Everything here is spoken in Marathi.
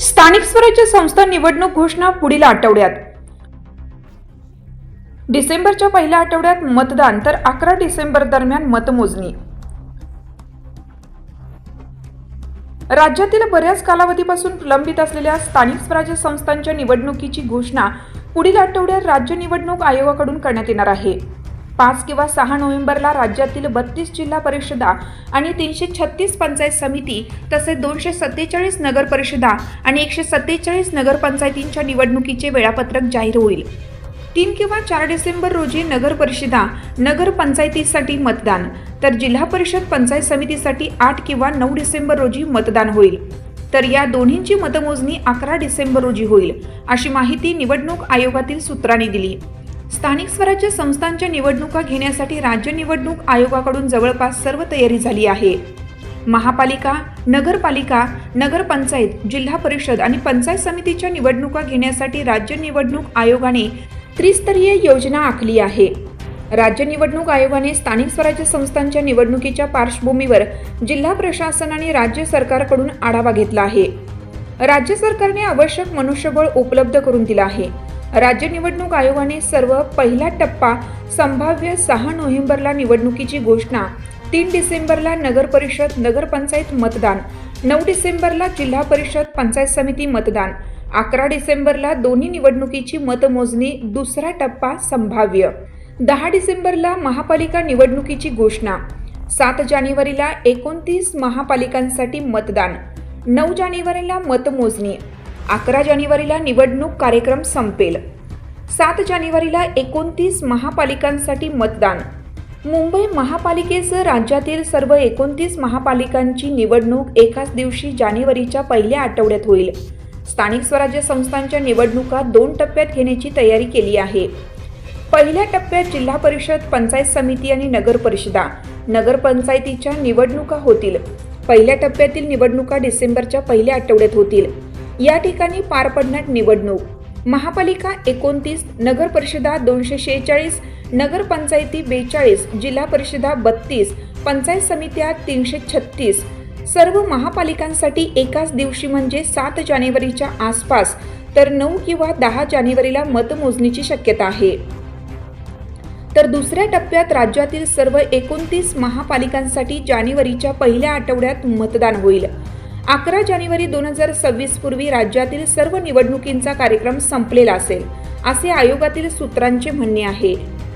स्थानिक स्वराज्य संस्था निवडणूक घोषणा पुढील आठवड्यात. डिसेंबरच्या पहिल्या आठवड्यात मतदान तर अकरा डिसेंबर दरम्यान मतमोजणी. राज्यातील बऱ्याच कालावधीपासून प्रलंबित असलेल्या स्थानिक स्वराज्य संस्थांच्या निवडणुकीची घोषणा पुढील आठवड्यात राज्य निवडणूक आयोगाकडून करण्यात येणार आहे. पाच किंवा सहा नोव्हेंबरला राज्यातील बत्तीस जिल्हा परिषदा आणि तीनशे छत्तीस पंचायत समिती तसेच दोनशे सत्तेचाळीस नगरपरिषदा आणि एकशे सत्तेचाळीस नगरपंचायतींच्या निवडणुकीचे वेळापत्रक जाहीर होईल. तीन किंवा चार डिसेंबर रोजी नगर परिषदा मतदान तर जिल्हा परिषद पंचायत समितीसाठी आठ किंवा नऊ डिसेंबर रोजी मतदान होईल. तर या दोन्हींची मतमोजणी अकरा डिसेंबर रोजी होईल अशी माहिती निवडणूक आयोगातील सूत्रांनी दिली. स्थानिक स्वराज्य संस्थांच्या निवडणुका घेण्यासाठी राज्य निवडणूक आयोगाकडून जवळपास सर्व तयारी झाली आहे. महापालिका नगरपालिका नगरपंचायत जिल्हा परिषद आणि पंचायत समितीच्या निवडणुका घेण्यासाठी राज्य निवडणूक आयोगाने त्रिस्तरीय योजना आखली आहे. राज्य निवडणूक आयोगाने स्थानिक स्वराज्य संस्थांच्या निवडणुकीच्या पार्श्वभूमीवर जिल्हा प्रशासन आणि राज्य सरकारकडून आढावा घेतला आहे. राज्य सरकारने आवश्यक मनुष्यबळ उपलब्ध करून दिलं आहे. राज्य निवडणूक आयोगाने सर्व पहिला टप्पा संभाव्य सहा नोव्हेंबरला निवडणुकीची घोषणा तीन डिसेंबरला नगर परिषद नगरपंचायत मतदान नऊ डिसेंबरला जिल्हा परिषद पंचायत समिती मतदान अकरा डिसेंबरला दोन्ही निवडणुकीची मतमोजणी दुसरा टप्पा संभाव्य. दहा डिसेंबरला महापालिका निवडणुकीची घोषणा सात जानेवारीला एकोणतीस महापालिकांसाठी मतदान नऊ जानेवारीला मतमोजणी अकरा जानेवारीला निवडणूक कार्यक्रम संपेल. सात जानेवारीला एकोणतीस महापालिकांसाठी मतदान. मुंबई महापालिकेसह राज्यातील सर्व एकोणतीस महापालिकांची निवडणूक एकाच दिवशी जानेवारीच्या पहिल्या आठवड्यात होईल. स्थानिक स्वराज्य संस्थांच्या निवडणुका दोन टप्प्यात घेण्याची तयारी केली आहे. पहिल्या टप्प्यात जिल्हा परिषद पंचायत समिती आणि नगर परिषदा. नगरपंचायतीच्या निवडणुका होतील. पहिल्या टप्प्यातील निवडणुका डिसेंबरच्या पहिल्या आठवड्यात होतील. या ठिकाणी पार पडणार निवडणूक. महापालिका एकोणतीस नगर परिषदा दोनशे शेहेचाळीस नगरपंचायती बेचाळीस जिल्हा परिषदा बत्तीस पंचायत समित्या तीनशे छत्तीस. सर्व महापालिकांसाठी एकाच दिवशी म्हणजे सात जानेवारीच्या आसपास तर नऊ किंवा दहा जानेवारीला मतमोजणीची शक्यता आहे. तर दुसऱ्या टप्प्यात राज्यातील सर्व एकोणतीस महापालिकांसाठी जानेवारीच्या पहिल्या आठवड्यात मतदान होईल. अकरा जानेवारी दोन हजार सव्वीस पूर्वी राज्यातील सर्व निवडणुकींचा कार्यक्रम संपलेला असेल असे आयोगातील सूत्रांचे म्हणणे आहे.